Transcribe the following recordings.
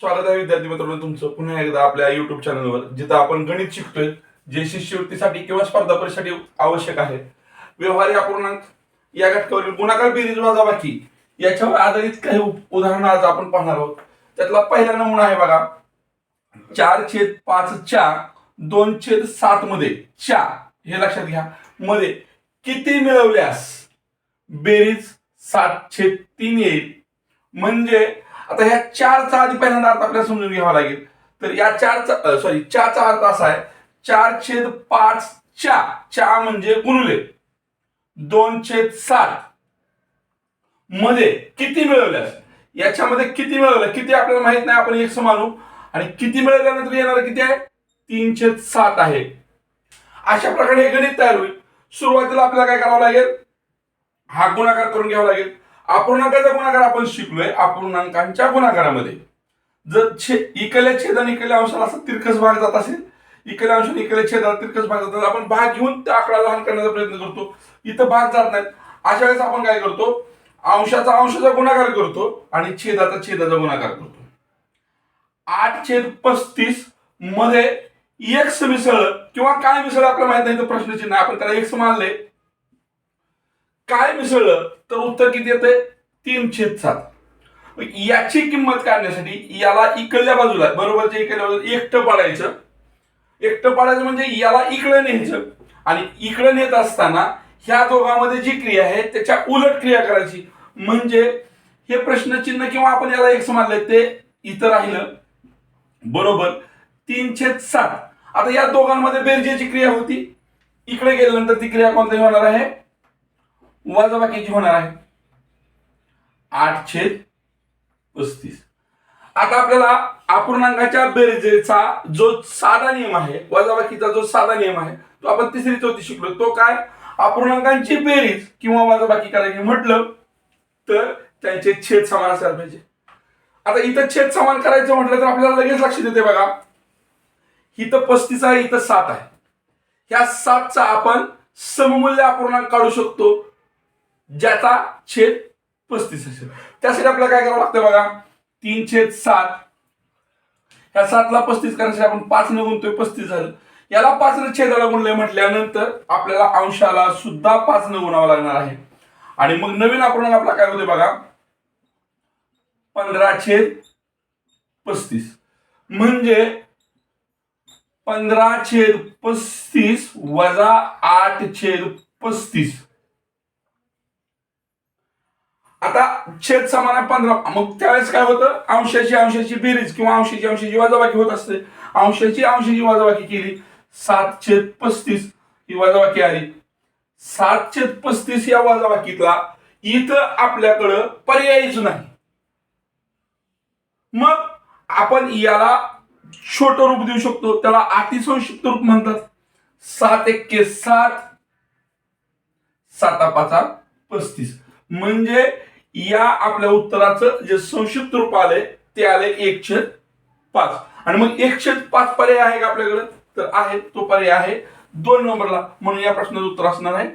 स्वागत आहे विद्यार्थी मित्रांनो तुमचं पुन्हा एकदा आपल्या युट्यूब चॅनलवर जिथं आपण गणित शिकतोय जे शिष्यवृत्तीसाठी किंवा स्पर्धा परीक्षेसाठी आवश्यक आहे. व्यवहारी अपूर्णांक या घटकावरील गुणाकार बेरीज वजाबाकी याच्यावर आधारित काही उदाहरणं आज आपण पाहणार आहोत. त्यातला पहिला नमुना आहे बघा. चार छेद पाच च्या दोन छेद सात मध्ये च्या हे लक्षात घ्या मध्ये किती मिळवल्यास बेरीज सात छेद तीन येईल? म्हणजे आता ह्या चारचा आधी पहिल्यांदा अर्थ आपल्याला समजून घ्यावा लागेल. तर या चारचा सॉरी चाचा अर्थ असा आहे चार छेद पाच च्या चा म्हणजे गुणुले. दोन छेद सात मध्ये किती मिळवल्यास? याच्यामध्ये किती मिळवलं? किती आपल्याला माहीत नाही आपण एक समानू आणि किती मिळवल्यानंतर येणार किती आहे? तीन छेद सात आहे. अशा प्रकारे हे गणित तयार होईल. सुरुवातीला आपल्याला काय करावं लागेल? हा गुणाकार करून घ्यावा लागेल. अपूर्णांकाचा गुणाकार आपण शिकलोय अपूर्णांकांच्या गुणाकारामध्ये. जर छे इकल्या छेद आणि इकल्या अंशाला असा तिरकस भाग जात असेल इकल्या अंश इकल्या छेदाला तिरकस भाग जातात आपण भाग घेऊन त्या आकडा लहान करण्याचा प्रयत्न करतो. इथं भाग जात नाहीत. अशा वेळेस आपण काय करतो? अंशाचा अंशाचा गुणाकार करतो आणि छेदाचा छेदाचा गुणाकार करतो. आठ छेद पस्तीसमध्ये एक्स मिसळ किंवा काय मिसळ आपल्याला माहीत नाही तर प्रश्नचिन्ह आपण त्याला एक्स मानले काय मिसळलं तर उत्तर किती येते तीन छेद सात. याची किंमत काढण्यासाठी याला इकडल्या बाजूला बरोबरच्या इकडल्या बाजूला एकटं पाडायचं. एकटं पाडायचं म्हणजे याला इकडं न्यायचं. आणि इकडं नेत असताना ह्या दोघांमध्ये जी क्रिया आहे त्याच्या उलट क्रिया करायची. म्हणजे हे प्रश्नचिन्ह किंवा आपण याला एक मानलंय ते इथं राहिलं. बरोबर. तीन छेद सात. आता या दोघांमध्ये बेरजेची क्रिया होती. इकडे गेल्यानंतर ती क्रिया कोणती होणार आहे? वजाबाकीची होणार आहे. आठ छेद पस्तीस. आता आपल्याला अपूर्णांकाच्या बेरजेचा जो साधा नियम आहे वजाबाकीचा जो साधा नियम आहे तो आपण तिसरी चौथी शिकलो. तो काय? अपूर्णांकांची बेरीज किंवा वजाबाकी करायची म्हटलं तर त्यांचे छेद समान असायला पाहिजे. आता इथं छेद समान करायचं म्हटलं तर आपल्याला लगेच लक्षात येते बघा. इथं पस्तीस आहे इथं सात आहे. ह्या सातचा आपण सममूल्य अपूर्णांक काढू शकतो. ज्याचा छेद पस्तीस असेल. त्यासाठी आपल्याला काय करावं लागतं बघा? तीन छेद सात. ह्या सातला पस्तीस करण्यासाठी आपण पाच न गुणतोय पस्तीस झालं. याला पाच न छेदाला गुणलंय म्हटल्यानंतर आपल्याला अंशाला सुद्धा पाच न गुणावं लागणार आहे. आणि मग नवीन अपूर्णांक आपला काय होते बघा? पंधरा छेद पस्तीस. म्हणजे पंधरा छेद पस्तीस वजा आठ छेद पस्तीस. आता छेद समान आहे पंधरा. मग त्यावेळेस काय होतं? अंशाची अंशाची बेरीज किंवा अंशाची अंशाची वाजाबाकी होत असते. अंशाची अंशाची वाजाबाकी केली. सात छेद पस्तीस ही वाजाबाकी आली. सात छेद पस्तीस या वाजाबाकीतला इथं आपल्याकडं पर्यायच नाही. मग आपण याला छोटं रूप देऊ शकतो. त्याला अतिसंक्षिप्त रूप म्हणतात. सात एक्के सात. साता पाचा पस्तीस. म्हणजे या आपल्या उत्तराचं जे संक्षिप्त रूप आले ते आले एक छेद पाच. आणि मग एक छेद पाच पर्याय आहे का आपल्याकडे? तर आहे तो पर्याय आहे दोन नंबरला. म्हणून या प्रश्नाचं उत्तर असणार आहे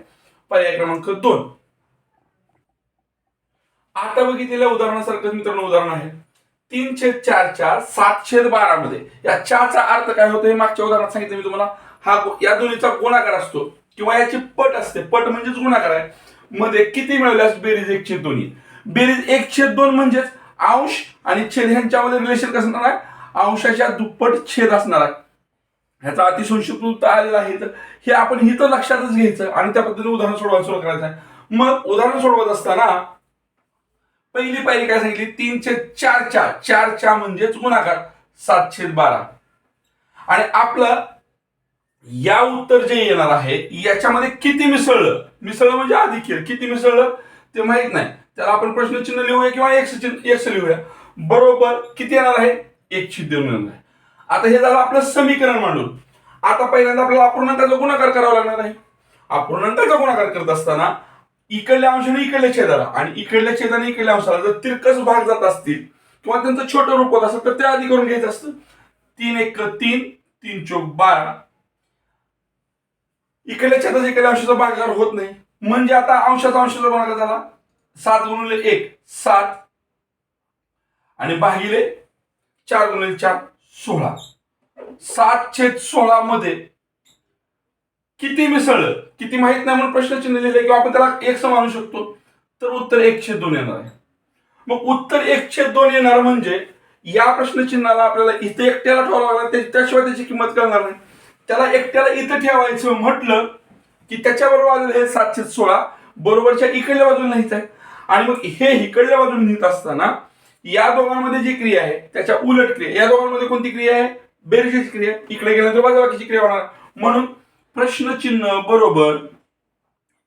पर्याय क्रमांक दोन. आता बघितलेल्या उदाहरणासारखं मित्रांनो उदाहरण आहे. तीन छेद चार चार सात छेद बारा मध्ये या चारचा अर्थ काय होतो हे मागच्या उदाहरणात सांगितलं मी तुम्हाला. हा या दोन्हीचा गुणाकार असतो. किंवा याची पट असते. पट म्हणजेच गुणाकार आहे. मध्ये किती मिळवल्यास बेरीज एक छेद दोन्ही बेरीज एक छेद दोन म्हणजेच अंश आणि छेद ह्यांच्यामध्ये रिलेशन कसं असणार आहे? अंशाच्या दुप्पट छेद असणार आहे. ह्याचा अतिसंक्षिप्त उत्तर आलेला आहे तर हे आपण इथं लक्षातच घ्यायचं आणि त्या पद्धतीने उदाहरण सोडवायला सुरू करायचं आहे. मग उदाहरण सोडवत असताना पहिली पायरी काय सांगितली? तीन छेद चार चार. चार चार म्हणजेच गुणाकार. सात छेद बारा. आणि आपलं या उत्तर जे येणार आहे याच्यामध्ये किती मिसळलं? मिसळलं म्हणजे अधिक केलं. किती मिसळलं ते माहीत नाही. त्याला आपण प्रश्नचिन्ह लिहूया किंवा एक्स चिन्ह एक्स लिहूया. बरोबर किती येणार आहे? एक छिद्र येणार आहे. आता हे झालं आपलं समीकरण मांडून. आता पहिल्यांदा आपल्याला अपूर्णांकाचा गुणाकार करावा लागणार आहे. अपूर्णांकाचा गुणाकार करत असताना इकडल्या अंशाने इकडल्या छेदाला. आणि इकडल्या छेदाने इकडल्या अंशाला जर तिरकस भाग जात असतील किंवा त्यांचं छोटं रूप होत असेल तर ते आधी करून घ्यायचं असतं. तीन एक तीन तीन चोक बारा इकडल्या छताचा इकडल्या अंशाचा भागाकार होत नाही. म्हणजे आता अंशाचा अंशाचा भागाकार झाला सात गुणिले एक सात. आणि भागिले चार गुणिले चार सोळा. सात छेद सोळा मध्ये किती मिसळलं? किती माहीत नाही म्हणून प्रश्नचिन्ह लिहिले किंवा आपण त्याला एक समानू शकतो. तर उत्तर एक छेद दोन येणार आहे. मग उत्तर एक छेद दोन येणार म्हणजे या प्रश्नचिन्हाला आपल्याला इथे एकट्याला ठेवावं लागणार त्याशिवाय त्याची किंमत कळणार नाही. त्याला एकट्याला इथं ठेवायचं म्हटलं की त्याच्याबरोबर आलेलं हे सातशे सोळा बरोबरच्या इकडल्या बाजूला लिहायचं आहे. आणि मग हे इकडल्या बाजूला लिहित असताना या दोघांमध्ये जी क्रिया आहे त्याच्या उलट क्रिया या दोघांमध्ये कोणती क्रिया आहे? बेरजेची क्रिया. इकडे गेल्यानंतर बाजूबाकीची क्रिया होणार. म्हणून प्रश्नचिन्ह बरोबर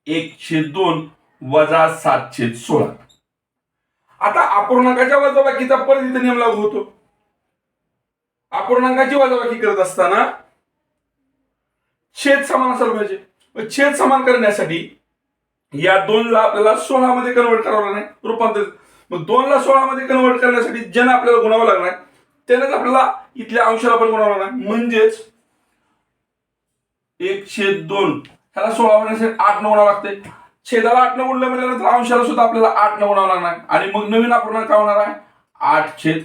एकशे दोन वजा सातशे सोळा. आता अपूर्णांकाच्या वजाबाकीचा परत इथे नियम लागू होतो. अपूर्णांकाची वजाबाकी करत असताना छेद समान असायला पाहिजे. छेद समान करण्यासाठी या दोनला आपल्याला सोळा मध्ये कन्वर्ट करावं लागणार रूपांतरित. मग दोनला सोळा मध्ये कन्वर्ट करण्यासाठी ज्यानं आपल्याला गुणावं लागणार त्यानेच आपल्याला इथल्या अंशाला पण गुणावं लागणार म्हणजेच एक छेद दोन. ह्याला सोळा होण्यासाठी आठ न गुणावं लागते. छेदाला आठ न गुणलं म्हटल्यानंतर अंशाला सुद्धा आपल्याला आठ न गुणावं लागणार आणि मग नवीन अपूर्णांक काय होणार आहे? आठ छेद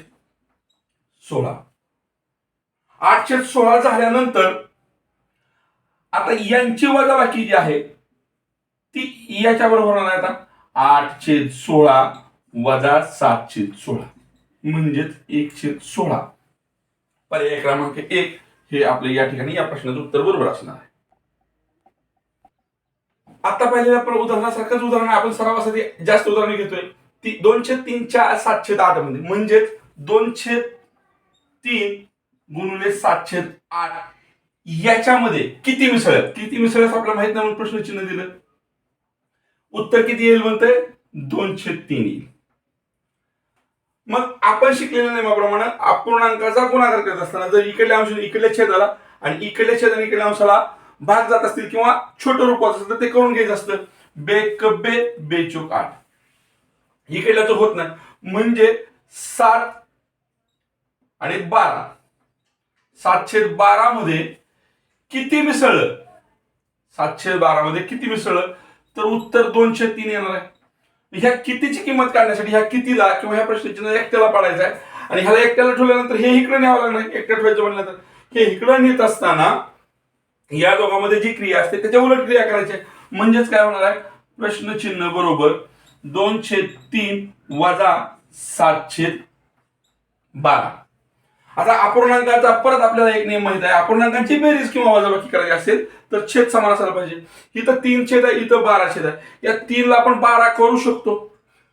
सोळा. आठ छेद सोळा झाल्यानंतर आता यांची वजाबाकी जी आहे ती याच्या बरोबर होणार आहे आता. आठ छेद सोळा वजा सात छेद सोळा. म्हणजेच एक छेद सोळा. पर्याय क्रमांक एक हे आपले या ठिकाणी या प्रश्नाचं उत्तर बरोबर असणार आहे. आता पाहिलेल्या आपण उदाहरणासारखंच उदाहरण आहे. आपण सरावासाठी जास्त उदाहरण घेतोय. ती दोनशे तीनच्या सातशे आठमध्ये म्हणजेच दोनशे तीन गुणिले सातशे आठ. याच्यामध्ये किती मिसळ्यात किती मिसळ्यात आपल्याला माहीत नाही म्हणून प्रश्नचिन्ह दिलं. उत्तर किती येईल म्हणतंय? दोनशे तीन येईल. मग आपण शिकलेल्या नियमाप्रमाणे अपूर्णांकाचा गुणाकार करत असताना जर इकडल्या अंश इकडल्या छेदाला आणि इकडल्या छेद आणि इकडल्या अंशाला भाग जात असतील किंवा छोटं रूप असेल तर ते करून घ्यायचं असतं. बे कब्बे बेचूक आठ. इकडल्या तर होत नाही. म्हणजे सात आणि बारा. सातशे बारा मध्ये किती मिसळलं? सातशे बारा मध्ये किती मिसळलं? तर उत्तर दोनशे तीन येणार आहे. ह्या कितीची किंमत काढण्यासाठी ह्या कितीला किंवा ह्या प्रश्नाची एकट्याला पाडायचा आहे. आणि ह्याला एकट्याला ठेवल्यानंतर हे इकडे न्यावं लागणार एकट्या ठेवायचं म्हटल्यानंतर हे इकडं नेत असताना या दोघांमध्ये जी क्रिया असते त्याच्या उलट क्रिया करायची आहे. म्हणजेच काय होणार आहे? प्रश्नचिन्ह बरोबर दोनशे तीन वजा सातशे बारा. आता अपूर्णांकाचा परत आपल्याला एक नियम माहीत आहे. अपूर्णांकांची बेरीज किंवा वजाबाकी करायची असेल तर छेद समान असायला पाहिजे. इथं तीन छेद आहे इथं बारा छेद आहे. या तीनला आपण बारा करू शकतो.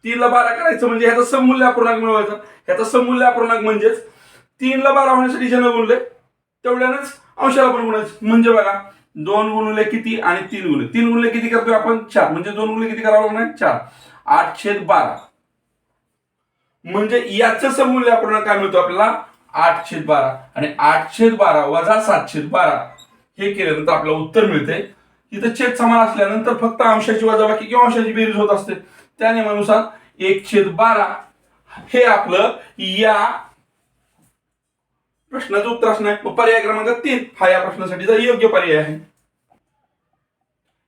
तीनला बारा करायचं म्हणजे ह्याचा समूल्य अपूर्णांक मिळवायचा. ह्याचा समूल्य अपूर्णांक म्हणजेच तीनला बारा होण्यासाठी ज्यानं गुणले तेवढ्यानंच अंशाला पण गुणायचं. म्हणजे बघा दोन गुणले किती आणि तीन गुणले. तीन गुणले किती करतोय आपण? चार. म्हणजे दोन गुणले किती करावं लागणार? चार. आठ छेद बारा. म्हणजे याचं समूल्य अपूर्णांक काय मिळतो आपल्याला? आठ छेद बारा आणि आठ छेद बारा वजा सात छेद बारा हे केल्यानंतर आपल्याला उत्तर मिळते. इथं छेद समान असल्यानंतर फक्त अंशाची वजाबाकी किंवा अंशाची बेरीज होत असते. त्या नियमानुसार एक छेद बारा हे आपलं या प्रश्नाचं उत्तर असणार. आहे. पर्याय क्रमांक तीन हा या प्रश्नासाठीचा योग्य पर्याय आहे.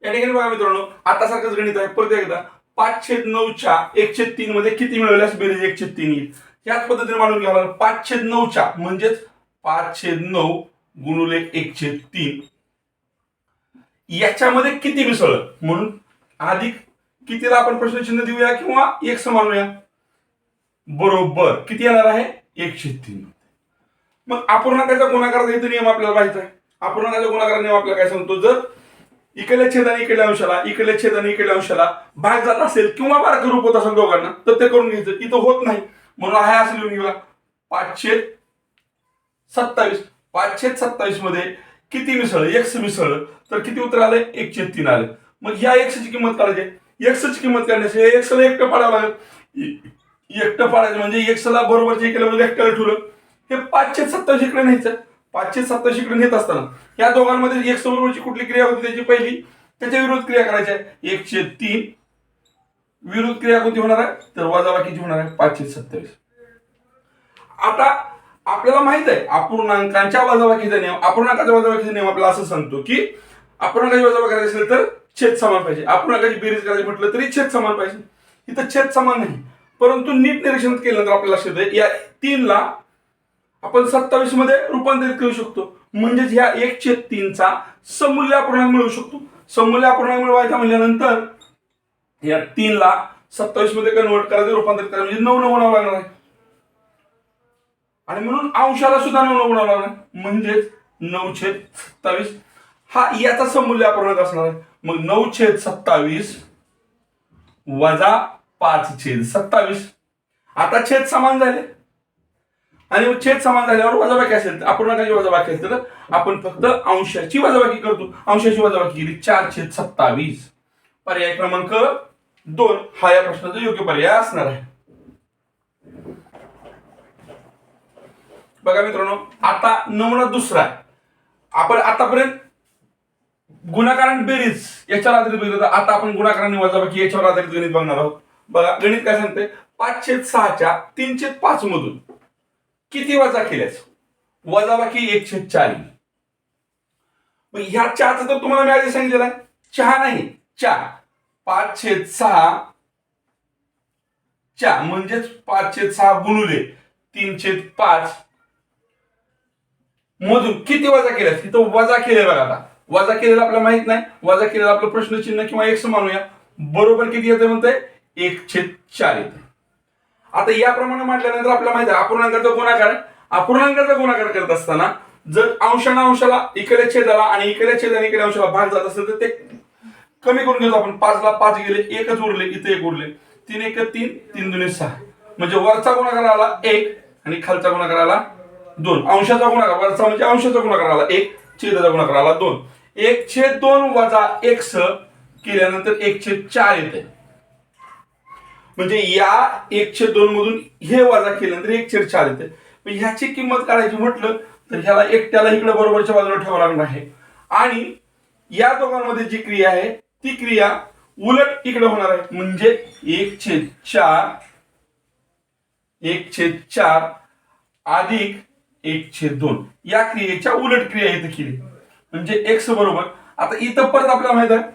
या ठिकाणी बघा मित्रांनो आता सारखंच गणित आहे. परत एकदा पाच छेद नऊच्या एकशे तीन मध्ये किती मिळवल्यास बेरीज एकशे तीन येईल? याच पद्धतीने मांडून घ्यावं लागेल. पाच छेद नऊच्या म्हणजेच पाच छेद नऊ गुणुले एकशे तीन. याच्यामध्ये किती मिसळलं? म्हणून अधिक कितीला आपण प्रश्नचिन्ह देऊया किंवा एक समानूया बरोबर. किती येणार आहे? एकशे तीन मग अपूर्णांकाचा गुणाकाराचा इथे नियम आपल्याला माहीत आहे. अपूर्णांकाच्या गुणाकार नियम आपल्याला काय सांगतो? जर इकडल्या छेद आणि इकडल्या अंशाला इकडल्या छेद आणि इकडल्या अंशाला भाग जात असेल किंवा बारक रूप होत असेल दोघांना तर ते करून घ्यायचं. इथं होत नाही. म्हणून आहे असं लिहून घेऊया. पाचशे सत्तावीस. पाचशे सत्तावीसमध्ये किती मिसळ? एक्स मिसळ. तर किती उत्तर आलं? एकशे तीन आलं. मग ह्या एक्सची किंमत काढायची. एक्सची किंमत काढण्यासाठी एक्सला एकटं पाडावं लागेल. एकटं पाडायचं म्हणजे एक्सला बरोबर जे केलं म्हणजे एकट्याला ठेवलं. हे पाचशे सत्तावीस इकडे न्यायचं. पाचशे सत्तावीस इकडे नेत असताना या दोघांमध्ये एक्स बरोबरची कुठली क्रिया होती त्याची पहिली? त्याच्या विरोध क्रिया करायची आहे. एकशे तीन. विरोध क्रिया कोणती होणार आहे? तर वजाबाकीची होणार आहे? पाचशे सत्तावीस. आता आपल्याला माहीत आहे अपूर्णांकांच्या वजाबाकीचा नियम अपूर्णांकाच्या वजाबाकीचा नियम आपल्याला असं सांगतो की अपूर्णांकाची वजाबाकी करायची असेल तर छेद समान पाहिजे. अपूर्णांकाची बेरीज करायची म्हटलं तरी छेद समान पाहिजे. इथं छेद समान नाही. परंतु नीट निरीक्षण केल्यानंतर आपल्याला लक्षात येतं या तीनला आपण सत्तावीसमध्ये रूपांतरित करू शकतो. म्हणजेच ह्या एक छेद तीनचा समूल्य अपूर्णांक मिळवू शकतो. समूल्य अपूर्णांक मिळवायचा म्हणल्यानंतर या तीनला सत्तावीसमध्ये कन्वर्ट करायचं रूपांतरित करायचं. म्हणजे नऊ नऊ बनावं लागणार आहे. आणि म्हणून अंशाला सुद्धा नऊ नऊ बनावं लागणार म्हणजेच नऊ छेद सत्तावीस. हा याचा समूल्य आपण असणार आहे. मग नऊ छेद सत्तावीस वजा पाच छेद सत्तावीस. आता छेद समान झाले. आणि छेद समान झाल्यावर वजाबाकी असेल तर अपूर्णांकाची वजाबाकी असेल तर आपण फक्त अंशाची वजाबाकी करतो. अंशाची वजाबाकी केली चार छेद सत्तावीस. पर्याय क्रमांक दोन हा या प्रश्नाचा योग्य पर्याय असणार आहे. बघा मित्रांनो आता नमुना दुसरा आहे. आपण आतापर्यंत गुणाकार आणि बेरीज याच्यावर आधारित बघितलं आता आपण गुणाकार आणि वजाबाकी याच्यावर आधारित गणित बघणार आहोत. बघा गणित काय सांगते पाचशे सहाच्या तीनशे पाच मधून किती वजा केल्यास? वजाबाकी एकशे चाळीस. चार मग ह्या चहाचा तर तुम्हाला मी आधी सांगितलेला आहे. चहा नाही चहा. पाच छेद सहा च्या म्हणजेच पाच छेद सहा गुणुले तीन छेद पाच मधून किती वजा केल्यास? तिथं वजा केले बघा आता. वजा केलेला आपल्याला माहीत नाही. वजा केलेला आपलं प्रश्नचिन्ह किंवा एक मानूया बरोबर किती येते म्हणते एक छेद चार येते आता याप्रमाणे म्हटल्यानंतर आपल्याला माहिती आहे अपूर्णांकाचा गुणाकार. अपूर्णांकाचा गुणाकार करत असताना जर अंशाना अंशाला इकडे छेदाला आणि इकडे छेद आणि इकडे अंशाला भाग जात असेल तर ते कमी करून घेतो आपण. पाचला पाच गेले एकच उरले इथे एक उरले. तीन एक तीन तीन दोन सहा. म्हणजे वरचा गुणाकार आला एक आणि खालचा गुणाकार आला दोन. अंशाचा गुणाकार वरचा म्हणजे अंशाचा गुणाकार आला एक छेदाचा गुणाकार आला दोन. एक छेद दोन वजा एक स केल्यानंतर एक छेद चार येते. म्हणजे या एकशे दोन मधून हे वजा केल्यानंतर एक छेद चार येते. ह्याची किंमत काढायची म्हटलं तर ह्याला एकट्याला इकडे बरोबरच्या बाजूला ठेवावं लागणार आहे. आणि या दोघांमध्ये जी क्रिया आहे ती क्रिया उलट इकडे होणार आहे. म्हणजे एक छेद चार एक छेद चार अधिक एक छेद दोन. या क्रियेच्या उलट क्रिया इथं केली. म्हणजे एक्स बरोबर. आता इथं परत आपल्याला माहीत आहे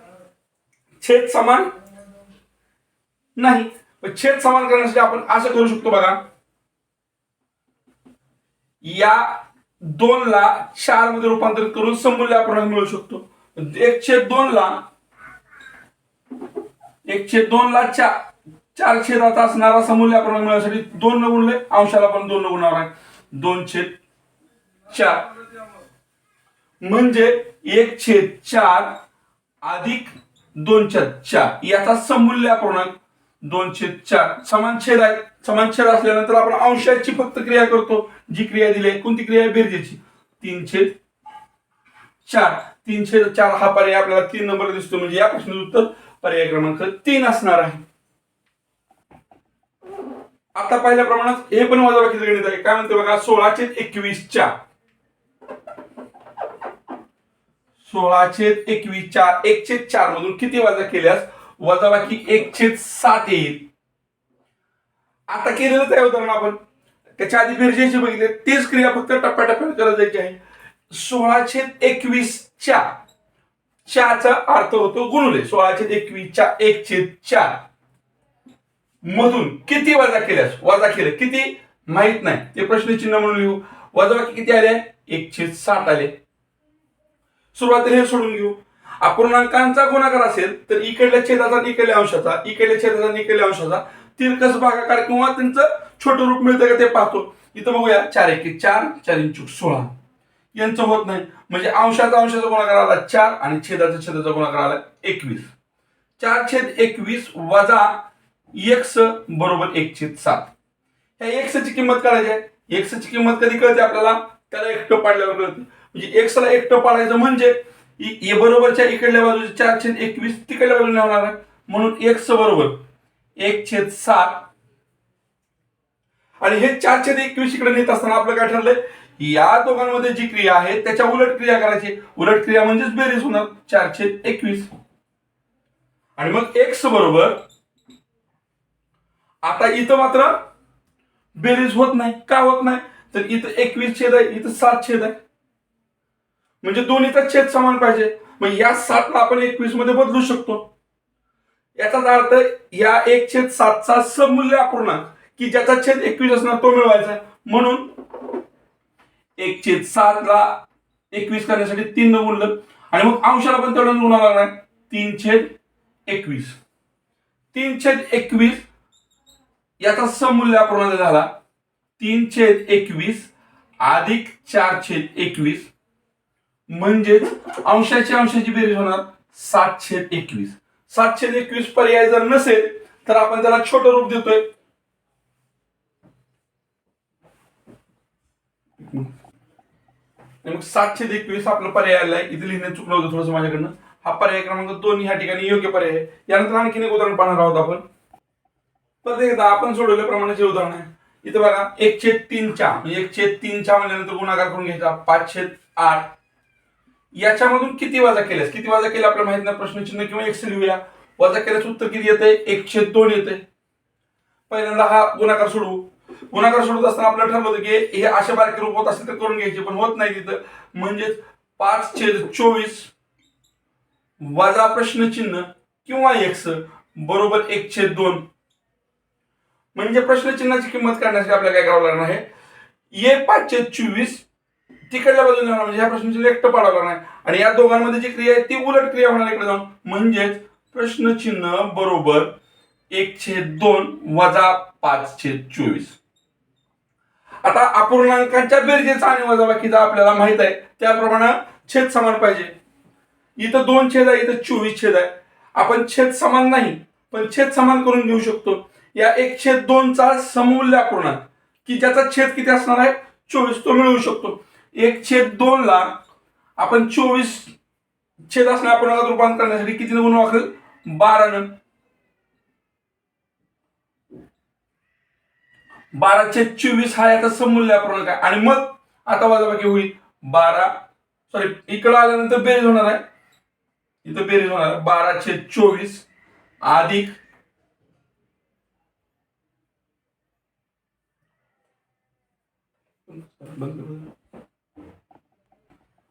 छेद समान नाही. छेद समान करण्यासाठी आपण असं करू शकतो बघा. या दोन ला चारमध्ये रूपांतरित करून समूल्य आपण मिळू शकतो. एक छेद दोन ला एकशे दोन ला चार चार छेदाचा असणारा समूल्य अपूर्णांक मिळवण्यासाठी दोन न गुणले अंशाला पण दोन न गुणावर आहे. दोन छेद चार. म्हणजे एक छेद चार अधिक दोन छेद चार. याचा समूल्य अपूर्णांक दोन छेद चार. समान छेद आहे. समान छेद असल्यानंतर आपण अंशाची फक्त क्रिया करतो. जी क्रिया दिली आहे कोणती क्रिया आहे? बेरजेची. तीन छेद चार. तीन छेद चार हा पर्याय आपल्याला तीन नंबर दिसतो. म्हणजे या प्रश्नाचं उत्तर पर्याय क्रमांक तीन असणार आहे. आता पहिल्या प्रमाणात हे पण वजाबाकीचं गणित आहे काय म्हणते बघा सोळाशे एकवीस सोळाशे एकवीसच्या एकशे चार मधून किती वजा केल्यास वजाबाकी एकशे सात येईल. आता केलेलंच आहे उदाहरण आपण. त्याच्या आधी बिरजेची बघितले. तीच क्रिया फक्त टप्प्याटप्प्याने करत जायची आहे. सोळाशे एकवीस च्या अर्थ होतो गुणुले. सोळाशे एकवीस च्या एक छेद चार. मधून किती वजा केल्यास? वजा केले. किती? माहीत नाही. ते प्रश्नचिन्ह म्हणून लिहू. वजा किती आले? एक छेद सात आले. सुरुवातीला हे सोडून घेऊ. अपूर्णांकांचा गुणाकार असेल तर इकडल्या छेदाचा आणि इकडल्या अंशाचा इकडल्या छेदाचा आणि इकडल्या अंशाचा तिरकस भागाकार किंवा त्यांचं छोटं रूप मिळतं का ते पाहतो. इथं बघूया. चार एक चार चार इंचूक सोळा. यांचं होत नाही. म्हणजे अंशाचा अंशाचा गुणाकार आला चार आणि छेदाचा छेदाचा गुणाकार आला एकवीस. चार छेद एकवीस वजा एक्स बरोबर एक छेद सात. ह्या एक्सची किंमत काढायची आहे. एक्सची किंमत कधी कळते आपल्याला? त्याला एकटं पाडल्यावर कळते. म्हणजे एक्सला एकटं पाडायचं म्हणजे ए बरोबरच्या इकडल्या बाजूचे चार छेद एकवीस तिकडल्या बाजूने होणार आहे. म्हणून एक्स बरोबर एक छेद सात. आणि हे चार छेद एकवीस इकडे नेत असताना आपलं काय ठरलंय? या दोघांमध्ये जी क्रिया आहे त्याच्या उलट क्रिया करायची. उलट क्रिया म्हणजेच बेरीज होणार चार छेद एकवीस. आणि मग एक्स बरोबर आता इथं मात्र बेरीज होत नाही. का होत नाही? तर इथं एकवीस छेद आहे इथं सात छेद आहे. म्हणजे दोन्हीचा छेद समान पाहिजे. मग या सातला आपण एकवीसमध्ये बदलू शकतो. याचाच अर्थ या एक छेद सातचा समूल्य अपूर्णांक की ज्याचा छेद एकवीस असणार तो मिळवायचा म्हणून एकशे सातला एकवीस करण्यासाठी तीन न गुणलं आणि मग अंशाला पण तेवढं गुणा लागणार तीन छेद एकवीस. तीन छेद एकवीस याचा समूल्य अपूर्णांक झाला. तीन छेद एकवीस अधिक चार छेद एकवीस म्हणजेच अंशाची अंशाची बेरीज होणार सात छेद एकवीस. सात छेद एकवीस पर्याय जर नसेल तर आपण त्याला छोटं रूप देतोय. मग सातशे एकवीस आपलं पर्याय आलाय. इथे लिहिणे चुकलं होतं थोडंसं माझ्याकडनं. हा पर्याय क्रमांक दोन ह्या ठिकाणी योग्य पर्याय आहे. यानंतर आणखीन एक उदाहरण पाहणार आहोत आपण. परत एकदा आपण सोडवल्याप्रमाणे जे उदाहरण आहे. इथं बघा एकशे तीन तीनच्या म्हणजे एकशे तीन तीनच्या म्हणल्यानंतर गुणाकार करून घ्यायचा. पाचशे आठ. याच्यामधून किती वजा केल्यास? किती वजा केल्या आपल्याला माहीत नाही. प्रश्नचिन्ह किंवा एक्सेल लिहूया. वजा केल्यास उत्तर किती येते एक दोन येते पहिल्यांदा हा गुणाकार सोडवू. गुणाकार सोडवत असताना आपलं ठरलं होतं की हे अशा बारके रूप होत असेल तर करून घ्यायचे पण होत नाही तिथं. म्हणजेच पाच छेद चोवीस वजा प्रश्नचिन्ह किंवा एक्स बरोबर एक छेद दोन. म्हणजे प्रश्नचिन्हाची किंमत काढण्यासाठी आपल्याला काय करावं लागणार आहे? ए पाच छेद चोवीस तिकडल्या बाजूने होणार म्हणजे ह्या प्रश्नचिन्ह एकटं पाडावं लागणार आणि या दोघांमध्ये जी क्रिया आहे ती उलट क्रिया होणार इकडे जाऊन. म्हणजेच प्रश्नचिन्ह बरोबर एक छेद दोन वजा पाच छेद चोवीस. आता अपूर्णांकांच्या बेरजेचा आणि वजाबाकीचा आपल्याला माहीत आहे त्याप्रमाणे छेद समान पाहिजे. इथं दोन छेद आहे इथं चोवीस छेद आहे. आपण छेद समान नाही पण छेद समान करून घेऊ शकतो. या एक छेद दोनचा समूल्य अपूर्णांक की ज्याचा छेद किती असणार आहे? चोवीस तो मिळवू शकतो. एक छेद दोन ला आपण चोवीस छेद असणार अपूर्णांकात रूपांतर करण्यासाठी किती गुण वापरेल बारा बाराशे चोवीस हा याचा समूल्य अपूर्णांक आहे. आणि मग आता वजाबाकी होईल बारा. सॉरी इकडं आल्यानंतर बेरीज होणार आहे. इथं बेरीज होणार आहे. बाराशे चोवीस अधिक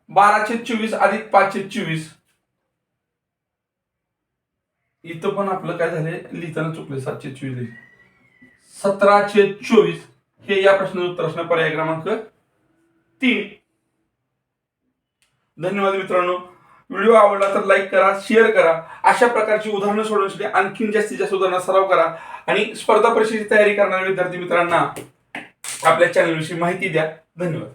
बाराशे चोवीस अधिक पाचशे चोवीस. इथं पण आपलं काय झालंय? लिहिताना चुकलं सातशे चोवीस सतराशे चोवीस हे या प्रश्नाचं उत्तर असणार. पर्याय क्रमांक तीन. धन्यवाद मित्रांनो. व्हिडिओ आवडला तर लाईक करा शेअर करा. अशा प्रकारची उदाहरणं सोडवण्यासाठी आणखीन जास्तीत जास्त उदाहरणं सराव करा आणि स्पर्धा परीक्षेची तयारी करणाऱ्या विद्यार्थी मित्रांना आपल्या चॅनलविषयी माहिती द्या. धन्यवाद.